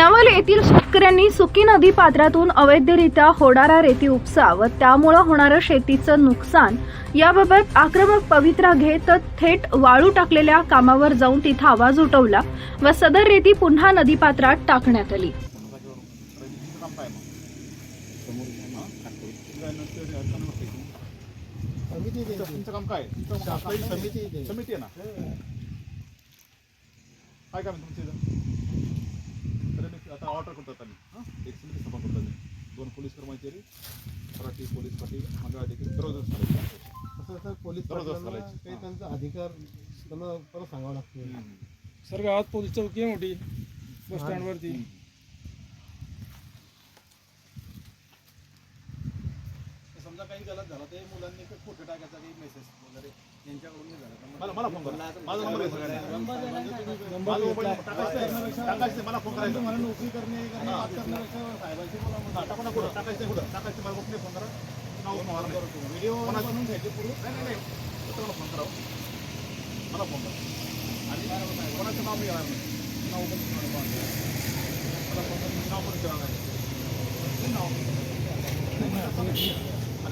किनावल येथील शेतकऱ्यांनी सुकी नदी पात्रातून अवैधरित्या होणारा रेती उपसा व त्यामुळं होणारं शेतीचं नुकसान. याबाबत आक्रमक पवित्रा घेत थेट वाळू टाकलेल्या कामावर जाऊन तिथं आवाज उठवला व सदर रेती पुन्हा नदीपात्रात टाकण्यात आली. तुमचं तुमचं काम काय? तुमचं काम शासनाची आता ऑर्डर करतो आता मी. हां? एक समिती सभा करतो मी. दोन पोलीस कर्मचारी मराठी पोलीस पाटील मंडळ अधिकारी दररोज चालायचे असं सर पोलीस दररोज पाटलांना. काही त्यांचा अधिकार त्यांना परत सांगावं लागतं सर गावात पोलीस चौकी आहे मोठी बस स्टँडवरती समजा काही गलत झालं ते मुलांनी फोटो टाकायचा काही मेसेज मला मला फोन करा. माझा नंबर आहे. सगळ्यांना. मला फोन करायचा मला नोकरी करणे साहेबांशी बोला म्हणून. टाका ना कुठं टाकायचं कुठं टाकायचं मला कुठे फोन करा. व्हिडिओ बनवून घ्यायचे पूर्ण नाही नाही मला फोन करावं मला फोन करा. आणि कोणाचं नाव मी येणार नाही. नाव पण करा. मला फोन करा. नाव पण विचारणार नाही. नाव